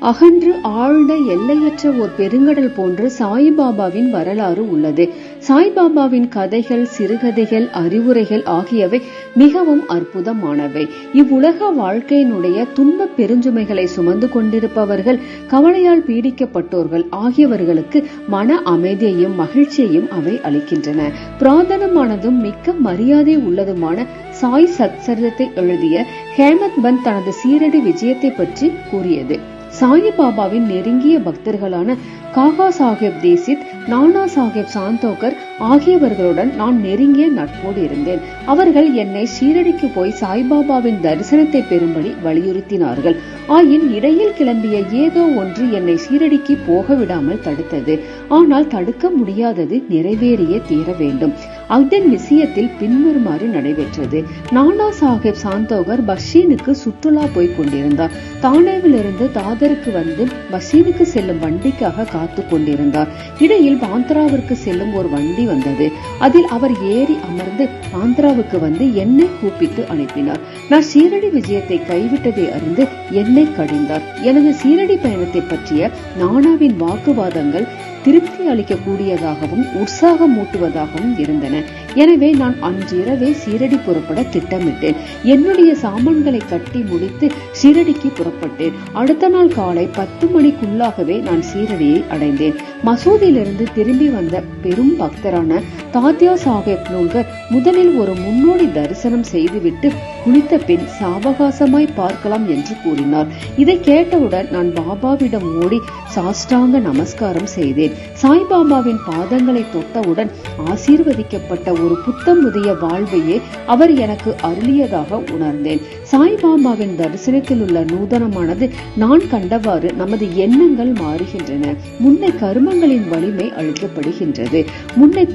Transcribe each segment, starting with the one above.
அகன்று ஆழ்ந்த எல்லையற்ற ஒரு பெருங்கடல் போன்று சாய்பாபாவின் வரலாறு உள்ளது. சாய்பாபாவின் கதைகள் சிறுகதைகள் அறிவுரைகள் ஆகியவை மிகவும் அற்புதமானவை. இவ்வுலக வாழ்க்கையினுடைய துன்ப பெருஞ்சுமைகளை சுமந்து கொண்டிருப்பவர்கள் கவலையால் பீடிக்கப்பட்டோர்கள் ஆகியவர்களுக்கு மன அமைதியையும் மகிழ்ச்சியையும் அவை அளிக்கின்றன. புராதனமானதும் மிக்க மரியாதை உள்ளதுமான சாய் சத்சரிதத்தை எழுதிய ஹேமத் பந்த் தனது சீரடி விஜயத்தை பற்றி கூறியது. சாயிபாபாவின் நெருங்கிய பக்தர்களான காகா சாஹேப் தேசித் நானா சாஹேப் சாந்தோகர் ஆகியவர்களுடன் நான் நெருங்கிய நட்போடு இருந்தேன். அவர்கள் என்னை ஷீரடிக்கு போய் சாய்பாபாவின் தரிசனத்தை பெறும்படி வலியுறுத்தினார்கள். ஆயின் இடையில் கிளம்பிய ஏதோ ஒன்று என்னை ஷீரடிக்கு போக விடாமல் தடுத்தது. ஆனால் தடுக்க முடியாதது நிறைவேறியே தீர வேண்டும். அதன் விஷயத்தில் பின்வருமாறு நடைபெற்றது. நானா சாஹேப் சாந்தோகர் பஷீனுக்கு சுற்றுலா போய் கொண்டிருந்தார். தானேவிலிருந்து தாதருக்கு வந்து பஷீனுக்கு செல்லும் வண்டிக்காக காத்து கொண்டிருந்தார். இடையில் பாந்த்ராவிற்கு செல்லும் ஒரு வண்டி வந்தது. அதில் அவர் ஏறி அமர்ந்து பாந்த்ராவுக்கு வந்து என்னை கூப்பிட்டு அனுப்பினார். நான் சீரடி விஜயத்தை கைவிட்டதை அறிந்து என்னை கடிந்தார். எனது சீரடி பயணத்தை பற்றிய நானாவின் வாக்குவாதங்கள் திருப்தி அளிக்கக்கூடியதாகவும் உற்சாகமூட்டுவதாகவும் இருந்தன. எனவே நான் அன்றிரவே சீரடி புறப்பட திட்டமிட்டேன். என்னுடைய சாமான்களை கட்டி முடித்து சீரடிக்கு புறப்பட்டேன். அடுத்த நாள் காலை பத்து மணிக்குள்ளாகவே நான் சீரடியை அடைந்தேன். மசூதியிலிருந்து திரும்பி வந்த பெரும் பக்தரான தாத்யா சாஹேப் நூல்கர் முதலில் ஒரு முன்னோடி தரிசனம் செய்துவிட்டு குளித்த பின் சாவகாசமாய் பார்க்கலாம் என்று கூறினார். இதை கேட்டவுடன் நான் பாபாவிடம் ஓடி சாஷ்டாங்க நமஸ்காரம் செய்தேன். சாய்பாபாவின் பாதங்களை தொட்டவுடன் ஆசீர்வதிக்கப்பட்ட ஒரு புத்தமுதிய வாழ்வையே அவர் எனக்கு அருளியதாக உணர்ந்தேன். சாய்பாபாவின் தரிசனத்தில் உள்ள நூதனமானது நான் கண்டவாறு நமது எண்ணங்கள் மாறுகின்றன. முன்னை கருமங்களின் வலிமை அளிக்கப்படுகின்றது. முன்னை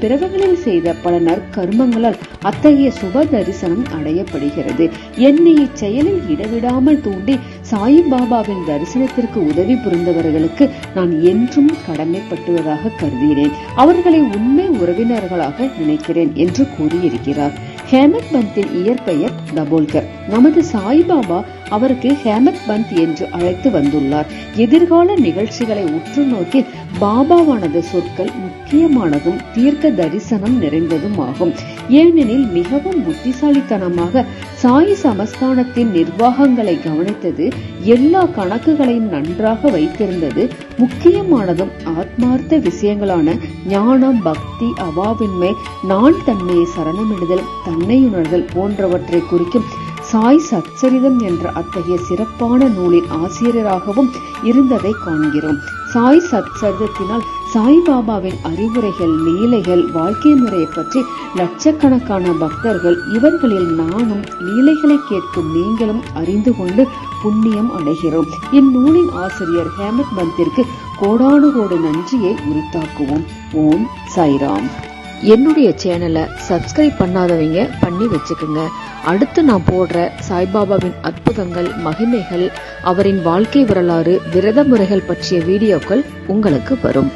பிறவங்களில் செய்த பல நற்கருமங்களால் அத்தகைய சுப தரிசனம் அடையப்படுகிறது. என்னை இச்செயலில் இடவிடாமல் தூண்டி சாயிபாபாவின் தரிசனத்திற்கு உதவி புரிந்தவர்களுக்கு நான் என்றும் கடமைப்பட்டுவதாக கருதுகிறேன் அவர்களை உண்மை உறவினர்களாக நினைக்கிறேன் என்று கூறியிருக்கிறார். ஹேமத் பந்தின் இயற்பெயர் தபோல்கர். நமது சாய்பாபா அவருக்கு ஹேமத் பந்த் என்று அழைத்து வந்துள்ளார். எதிர்கால நிகழ்ச்சிகளை உற்று நோக்கி பாபாவானது சொற்கள் முக்கியமானதும் தீர்க்க தரிசனம் நிறைந்ததும் ஆகும். ஏனெனில் மிகவும் புத்திசாலித்தனமாக சாய் சமஸ்தானத்தின் நிர்வாகங்களை கவனித்தது எல்லா கணக்குகளையும் நன்றாக வைத்திருந்தது. முக்கியமானதும் ஆத்மார்த்த விஷயங்களான ஞானம் பக்தி அவாவின்மை நான் தன்மையை சரணமிடுதல் தன்னையுணர்தல் போன்றவற்றை குறிக்கும் சாய் சச்சரிதம் என்ற அத்தகைய சிறப்பான நூலின் ஆசிரியராகவும் இருந்ததை காண்கிறோம். சாய் சச்சரிதத்தினால் சாய்பாபாவின் அறிவுரைகள் லீலைகள் வாழ்க்கை முறையை பற்றி லட்சக்கணக்கான பக்தர்கள் இவர்களில் நானும் லீலைகளை கேட்கும் நீங்களும் அறிந்து கொண்டு புண்ணியம் அடைகிறோம். இந்நூலின் ஆசிரியர் ஹேமத் பந்திற்கு கோடானு கோடு நன்றியை உரித்தாக்குவோம். ஓம் சாய்ராம். என்னுடைய சேனலை சப்ஸ்கிரைப் பண்ணாதவங்க பண்ணி வச்சுக்கோங்க. அடுத்து நான் போடுற சாய்பாபாவின் அற்புதங்கள் மகிமைகள் அவரின் வாழ்க்கை வரலாறு விரத முறைகள் பற்றிய வீடியோக்கள் உங்களுக்கு வரும்.